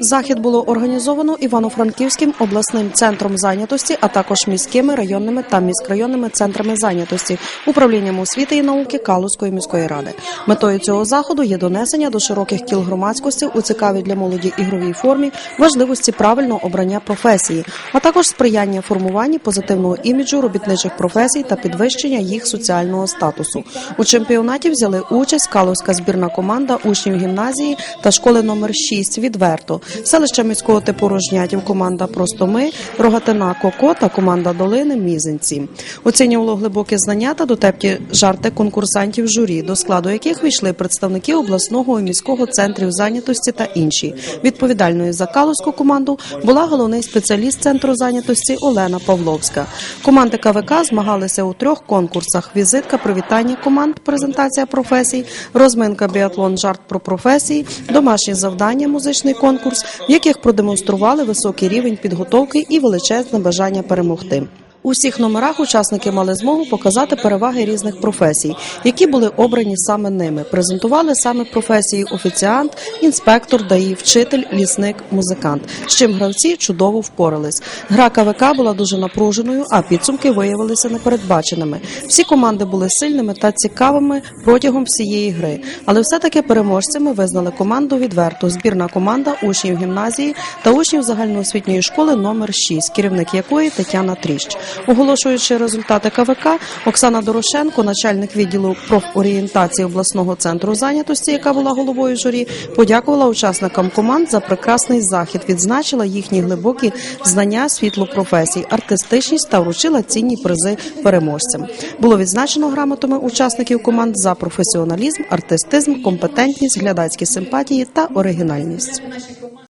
Захід було організовано Івано-Франківським обласним центром зайнятості, а також міськими районними та міськрайонними центрами зайнятості, управлінням освіти і науки Калузької міської ради. Метою цього заходу є донесення до широких кіл громадськості у цікавій для молоді ігровій формі важливості правильного обрання професії, а також сприяння формуванні позитивного іміджу робітничих професій та підвищення їх соціального статусу. У чемпіонаті взяли участь Калузька збірна команда учнів гімназії та школи номер 6 відверто, селища міського типу Рожнятів, команда Просто ми, Рогатина Коко та команда Долини Мізинці. Оцінювало глибокі знання та дотепні жарти конкурсантів журі, до складу яких війшли представники обласного і міського центрів зайнятості та інші. Відповідальною за Калузьку команду була головний спеціаліст центру зайнятості Олена Павловська. Команди КВК змагалися у трьох конкурсах: візитка, привітання команд, презентація професій, розминка біатлон, жарт про професії, домашні завдання, музичний конкурс, в яких продемонстрували високий рівень підготовки і величезне бажання перемогти. У всіх номерах учасники мали змогу показати переваги різних професій, які були обрані саме ними. Презентували саме професії офіціант, інспектор, даї, вчитель, лісник, музикант. З чим гравці чудово впорались. Гра КВК була дуже напруженою, а підсумки виявилися непередбаченими. Всі команди були сильними та цікавими протягом всієї гри, але все-таки переможцями визнали команду відверто. Збірна команда учнів гімназії та учнів загальноосвітньої школи номер 6, керівник якої Тетяна Тріщ. Оголошуючи результати КВК, Оксана Дорошенко, начальник відділу профорієнтації обласного центру зайнятості, яка була головою журі, подякувала учасникам команд за прекрасний захід, відзначила їхні глибокі знання світлу професій, артистичність та вручила цінні призи переможцям. Було відзначено грамотами учасників команд за професіоналізм, артистизм, компетентність, глядацькі симпатії та оригінальність.